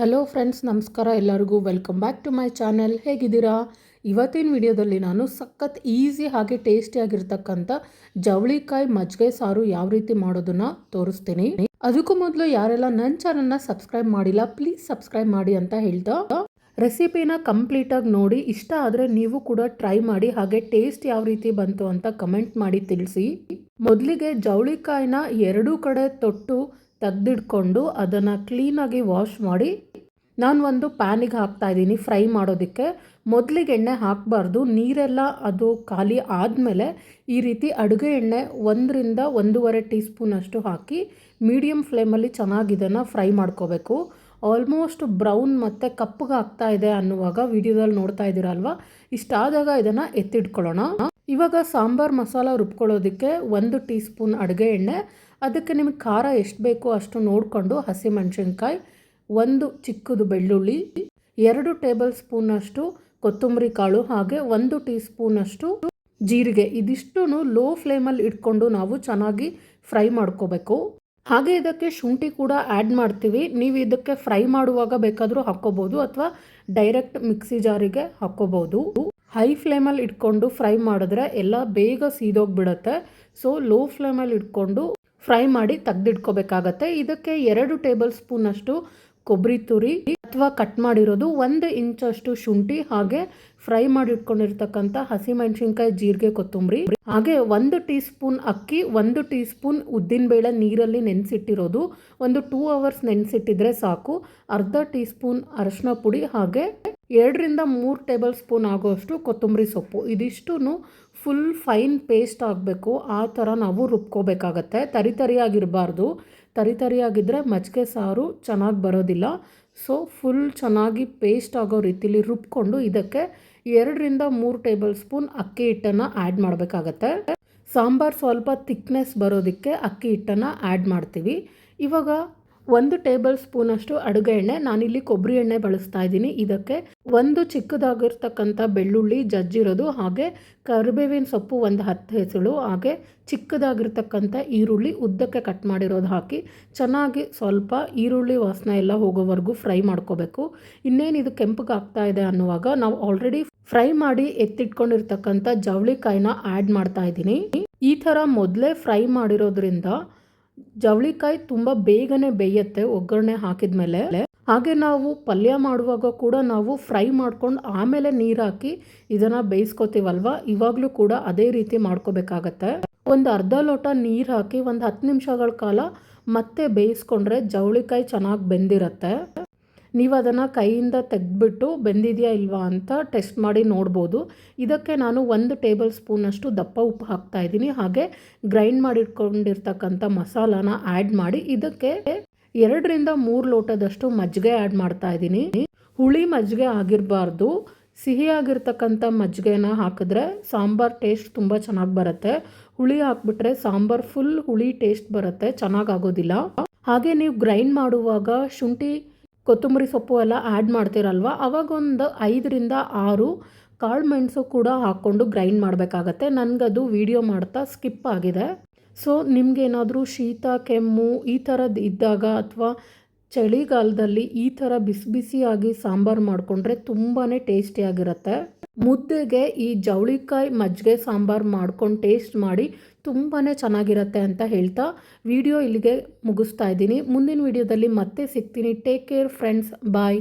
Hello friends ನಮಸ್ಕಾರ. ಎಲ್ಲರಿಗೂ welcome back to my channel ಹೇಗಿದ್ದೀರಾ? ಇವತ್ತಿನ ವಿಡಿಯೋದಲ್ಲಿ ನಾನು ಸಖತ್ ಈಸಿ ಹಾಗೆ ಟೇಸ್ಟಿಯಾಗಿರ್ತಕ್ಕಂಥ ಜವಳಿಕಾಯಿ ಮಜ್ಜಿಗೆ ಸಾರು ಯಾವ ರೀತಿ ಮಾಡೋದನ್ನು ತೋರಿಸ್ತೀನಿ. ಅದಕ್ಕೂ ಮೊದಲು ಯಾರೆಲ್ಲ ನನ್ನ ಚಾನಲ್ನ ಸಬ್ಸ್ಕ್ರೈಬ್ ಮಾಡಿಲ್ಲ ಪ್ಲೀಸ್ ಸಬ್ಸ್ಕ್ರೈಬ್ ಮಾಡಿ ಅಂತ ಹೇಳ್ತಾ ರೆಸಿಪಿನ ಕಂಪ್ಲೀಟಾಗಿ ನೋಡಿ. ಇಷ್ಟ ಆದರೆ ನೀವು ಕೂಡ ಟ್ರೈ ಮಾಡಿ ಹಾಗೆ ಟೇಸ್ಟ್ ಯಾವ ರೀತಿ ಬಂತು ಅಂತ ಕಮೆಂಟ್ ಮಾಡಿ ತಿಳಿಸಿ. ಮೊದಲಿಗೆ ಜವಳಿಕಾಯಿನ ಎರಡೂ ಕಡೆ ತೊಟ್ಟು ತೆಗೆದಿಟ್ಕೊಂಡು ಅದನ್ನು ಕ್ಲೀನಾಗಿ ವಾಶ್ ಮಾಡಿ ನಾನು ಒಂದು ಪ್ಯಾನಿಗೆ ಹಾಕ್ತಾ ಇದ್ದೀನಿ ಫ್ರೈ ಮಾಡೋದಕ್ಕೆ. ಮೊದಲಿಗೆ ಎಣ್ಣೆ ಹಾಕಬಾರ್ದು, ನೀರೆಲ್ಲ ಅದು ಖಾಲಿ ಆದಮೇಲೆ ಈ ರೀತಿ ಅಡುಗೆ ಎಣ್ಣೆ ಒಂದರಿಂದ ಒಂದೂವರೆ ಟೀ ಸ್ಪೂನಷ್ಟು ಹಾಕಿ ಮೀಡಿಯಮ್ ಫ್ಲೇಮಲ್ಲಿ ಚೆನ್ನಾಗಿ ಇದನ್ನು ಫ್ರೈ ಮಾಡ್ಕೋಬೇಕು. ಆಲ್ಮೋಸ್ಟ್ ಬ್ರೌನ್ ಮತ್ತು ಕಪ್ಪಗೆ ಆಗ್ತಾ ಇದೆ ಅನ್ನುವಾಗ ವಿಡಿಯೋದಲ್ಲಿ ನೋಡ್ತಾ ಇದ್ದೀರಲ್ವಾ? ಇಷ್ಟಾದಾಗ ಇದನ್ನು ಎತ್ತಿಟ್ಕೊಳ್ಳೋಣ. ಇವಾಗ ಸಾಂಬಾರ್ ಮಸಾಲ ರುಬ್ಕೊಳ್ಳೋದಕ್ಕೆ ಒಂದು ಟೀ ಸ್ಪೂನ್ ಅಡುಗೆ ಎಣ್ಣೆ, ಅದಕ್ಕೆ ನಿಮಗೆ ಖಾರ ಎಷ್ಟು ಬೇಕೋ ಅಷ್ಟು ನೋಡಿಕೊಂಡು ಹಸಿಮೆಣಸಿನ್ಕಾಯಿ, ಒಂದು ಚಿಕ್ಕದು ಬೆಳ್ಳುಳ್ಳಿ, ಎರಡು ಟೇಬಲ್ ಸ್ಪೂನಷ್ಟು ಕೊತ್ತಂಬರಿ ಕಾಳು ಹಾಗೆ ಒಂದು ಟೀ ಸ್ಪೂನಷ್ಟು ಜೀರಿಗೆ. ಇದಿಷ್ಟು ಲೋ ಫ್ಲೇಮಲ್ಲಿ ಇಟ್ಕೊಂಡು ನಾವು ಚೆನ್ನಾಗಿ ಫ್ರೈ ಮಾಡ್ಕೋಬೇಕು. ಹಾಗೆ ಇದಕ್ಕೆ ಶುಂಠಿ ಕೂಡ ಆ್ಯಡ್ ಮಾಡ್ತೀವಿ. ನೀವು ಇದಕ್ಕೆ ಫ್ರೈ ಮಾಡುವಾಗ ಬೇಕಾದರೂ ಹಾಕ್ಕೋಬೋದು ಅಥವಾ ಡೈರೆಕ್ಟ್ ಮಿಕ್ಸಿ ಜಾರಿಗೆ ಹಾಕ್ಕೋಬೋದು. ಹೈ ಫ್ಲೇಮಲ್ಲಿ ಇಟ್ಕೊಂಡು ಫ್ರೈ ಮಾಡಿದ್ರೆ ಎಲ್ಲ ಬೇಗ ಸೀದೋಗ್ಬಿಡತ್ತೆ. ಸೊ ಲೋ ಫ್ಲೇಮಲ್ಲಿ ಇಟ್ಕೊಂಡು ಫ್ರೈ ಮಾಡಿ ತೆಗೆದಿಟ್ಕೋಬೇಕಾಗತ್ತೆ. ಇದಕ್ಕೆ ಎರಡು ಟೇಬಲ್ ಸ್ಪೂನಷ್ಟು ಕೊಬ್ಬರಿ ತುರಿ ಅಥವಾ ಕಟ್ ಮಾಡಿರೋದು ಒಂದು ಇಂಚಷ್ಟು ಶುಂಠಿ ಹಾಗೆ ಫ್ರೈ ಮಾಡಿ ಇಟ್ಕೊಂಡಿರ್ತಕ್ಕಂಥ ಹಸಿಮೆಣಸಿನ್ಕಾಯಿ, ಜೀರಿಗೆ, ಕೊತ್ತಂಬರಿ. ಹಾಗೆ ಒಂದು ಟೀ ಸ್ಪೂನ್ ಅಕ್ಕಿ, ಒಂದು ಟೀ ಸ್ಪೂನ್ ಉದ್ದಿನಬೇಳೆ ನೀರಲ್ಲಿ ನೆನೆಸಿಟ್ಟಿರೋದು. ಒಂದು ಟೂ ಅವರ್ಸ್ ನೆನೆಸಿಟ್ಟಿದ್ರೆ ಸಾಕು. ಅರ್ಧ ಟೀ ಸ್ಪೂನ್ ಅರಶಿನ ಪುಡಿ ಹಾಗೆ ಎರಡರಿಂದ ಮೂರು ಟೇಬಲ್ ಸ್ಪೂನ್ ಆಗೋಷ್ಟು ಕೊತ್ತಂಬರಿ ಸೊಪ್ಪು. ಇದಿಷ್ಟು ಫುಲ್ ಫೈನ್ ಪೇಸ್ಟ್ ಆಗಬೇಕು. ಆ ಥರ ನಾವು ರುಬ್ಕೋಬೇಕಾಗತ್ತೆ. ತರಿ ತರಿಯಾಗಿರಬಾರ್ದು. ತರಿ ತರಿಯಾಗಿದ್ದರೆ ಮಜ್ಜಿಗೆ ಸಾರು ಚೆನ್ನಾಗಿ ಬರೋದಿಲ್ಲ. ಸೊ, ಫುಲ್ ಚೆನ್ನಾಗಿ ಪೇಸ್ಟ್ ಆಗೋ ರೀತಿಲಿ ರುಬ್ಕೊಂಡು ಇದಕ್ಕೆ ಎರಡರಿಂದ ಮೂರು ಟೇಬಲ್ ಸ್ಪೂನ್ ಅಕ್ಕಿ ಹಿಟ್ಟನ್ನು ಆ್ಯಡ್ ಮಾಡಬೇಕಾಗತ್ತೆ. ಸಾಂಬಾರು ಸ್ವಲ್ಪ ತಿಕ್ನೆಸ್ ಬರೋದಕ್ಕೆ ಅಕ್ಕಿ ಹಿಟ್ಟನ್ನು ಆ್ಯಡ್ ಮಾಡ್ತೀವಿ. ಇವಾಗ ಒಂದು ಟೇಬಲ್ ಸ್ಪೂನಷ್ಟು ಅಡುಗೆ ಎಣ್ಣೆ. ನಾನಿಲ್ಲಿ ಕೊಬ್ಬರಿ ಎಣ್ಣೆ ಬಳಸ್ತಾ ಇದ್ದೀನಿ. ಇದಕ್ಕೆ ಒಂದು ಚಿಕ್ಕದಾಗಿರ್ತಕ್ಕಂಥ ಬೆಳ್ಳುಳ್ಳಿ, ಜಜ್ಜಿರೋದು, ಹಾಗೆ ಕರಿಬೇವಿನ ಸೊಪ್ಪು ಒಂದು ಹತ್ತು ಹೆಸಳು, ಹಾಗೆ ಚಿಕ್ಕದಾಗಿರ್ತಕ್ಕಂಥ ಈರುಳ್ಳಿ ಉದ್ದಕ್ಕೆ ಕಟ್ ಮಾಡಿರೋದು ಹಾಕಿ ಚೆನ್ನಾಗಿ ಸ್ವಲ್ಪ ಈರುಳ್ಳಿ ವಾಸನೆ ಎಲ್ಲ ಹೋಗೋವರೆಗೂ ಫ್ರೈ ಮಾಡ್ಕೋಬೇಕು. ಇನ್ನೇನು ಇದು ಕೆಂಪಗೆ ಇದೆ ಅನ್ನುವಾಗ ನಾವು ಆಲ್ರೆಡಿ ಫ್ರೈ ಮಾಡಿ ಎತ್ತಿಟ್ಕೊಂಡಿರ್ತಕ್ಕಂಥ ಜವಳಿಕಾಯಿನ ಆ್ಯಡ್ ಮಾಡ್ತಾ ಇದ್ದೀನಿ. ಈ ಥರ ಮೊದಲೇ ಫ್ರೈ ಮಾಡಿರೋದ್ರಿಂದ ಜವಳಿಕಾಯಿ ತುಂಬ ಬೇಗನೆ ಬೇಯುತ್ತೆ ಒಗ್ಗರಣೆ ಹಾಕಿದ ಮೇಲೆ. ಹಾಗೆ ನಾವು ಪಲ್ಯ ಮಾಡುವಾಗ ಕೂಡ ನಾವು ಫ್ರೈ ಮಾಡ್ಕೊಂಡು ಆಮೇಲೆ ನೀರು ಹಾಕಿ ಇದನ್ನು ಬೇಯಿಸ್ಕೊತೀವಲ್ವ? ಇವಾಗಲೂ ಕೂಡ ಅದೇ ರೀತಿ ಮಾಡ್ಕೋಬೇಕಾಗತ್ತೆ. ಒಂದು ಅರ್ಧ ಲೋಟ ನೀರು ಹಾಕಿ ಒಂದು ಹತ್ತು ನಿಮಿಷಗಳ ಕಾಲ ಮತ್ತೆ ಬೇಯಿಸ್ಕೊಂಡ್ರೆ ಜವಳಿಕಾಯಿ ಚೆನ್ನಾಗಿ ಬೆಂದಿರತ್ತೆ. ನೀವು ಅದನ್ನು ಕೈಯಿಂದ ತೆಗೆದ್ಬಿಟ್ಟು ಬೆಂದಿದೆಯಾ ಇಲ್ವಾ ಅಂತ ಟೆಸ್ಟ್ ಮಾಡಿ ನೋಡ್ಬೋದು. ಇದಕ್ಕೆ ನಾನು ಒಂದು ಟೇಬಲ್ ಸ್ಪೂನಷ್ಟು ದಪ್ಪ ಉಪ್ಪು ಹಾಕ್ತಾ ಇದ್ದೀನಿ. ಹಾಗೆ ಗ್ರೈಂಡ್ ಮಾಡಿಟ್ಕೊಂಡಿರ್ತಕ್ಕಂಥ ಮಸಾಲಾನ ಆ್ಯಡ್ ಮಾಡಿ ಇದಕ್ಕೆ ಎರಡರಿಂದ ಮೂರು ಲೋಟದಷ್ಟು ಮಜ್ಜಿಗೆ ಆ್ಯಡ್ ಮಾಡ್ತಾ ಇದ್ದೀನಿ. ಹುಳಿ ಮಜ್ಜಿಗೆ ಆಗಿರಬಾರ್ದು. ಸಿಹಿಯಾಗಿರ್ತಕ್ಕಂಥ ಮಜ್ಜಿಗೆನ ಹಾಕಿದ್ರೆ ಸಾಂಬಾರ್ ಟೇಸ್ಟ್ ತುಂಬ ಚೆನ್ನಾಗಿ ಬರುತ್ತೆ. ಹುಳಿ ಹಾಕ್ಬಿಟ್ರೆ ಸಾಂಬಾರ್ ಫುಲ್ ಹುಳಿ ಟೇಸ್ಟ್ ಬರುತ್ತೆ ಚೆನ್ನಾಗಾಗೋದಿಲ್ಲ ಹಾಗೆ ನೀವು ಗ್ರೈಂಡ್ ಮಾಡುವಾಗ ಶುಂಠಿ ಕೊತ್ತಂಬರಿ ಸೊಪ್ಪು ಎಲ್ಲ ಆ್ಯಡ್ ಮಾಡ್ತೀರಲ್ವ? ಅವಾಗೊಂದು ಐದರಿಂದ ಆರು ಕಾಳು ಮೆಣಸು ಕೂಡ ಹಾಕ್ಕೊಂಡು ಗ್ರೈಂಡ್ ಮಾಡಬೇಕಾಗತ್ತೆ. ನನಗದು ವೀಡಿಯೋ ಮಾಡ್ತಾ ಸ್ಕಿಪ್ ಆಗಿದೆ. ಸೊ ನಿಮಗೇನಾದರೂ ಶೀತ, ಕೆಮ್ಮು ಈ ಥರದ್ದು ಇದ್ದಾಗ ಅಥವಾ ಚಳಿಗಾಲದಲ್ಲಿ ಈ ಥರ ಬಿಸಿ ಬಿಸಿಯಾಗಿ ಸಾಂಬಾರು ಮಾಡಿಕೊಂಡ್ರೆ ತುಂಬಾ ಟೇಸ್ಟಿಯಾಗಿರುತ್ತೆ ಮುದ್ದೆಗೆ ಈ ಜವಳಿಕಾಯಿ ಮಜ್ಜಿಗೆ ಸಾಂಬಾರು ಮಾಡ್ಕೊಂಡು ಟೇಸ್ಟ್ ಮಾಡಿ ತುಂಬಾ ಚೆನ್ನಾಗಿರುತ್ತೆ ಅಂತ ಹೇಳ್ತಾ ವಿಡಿಯೋ ಇಲ್ಲಿಗೆ ಮುಗಿಸ್ತಾ ಇದ್ದೀನಿ. ಮುಂದಿನ ವಿಡಿಯೋದಲ್ಲಿ ಮತ್ತೆ ಸಿಗ್ತೀನಿ. Take care friends bye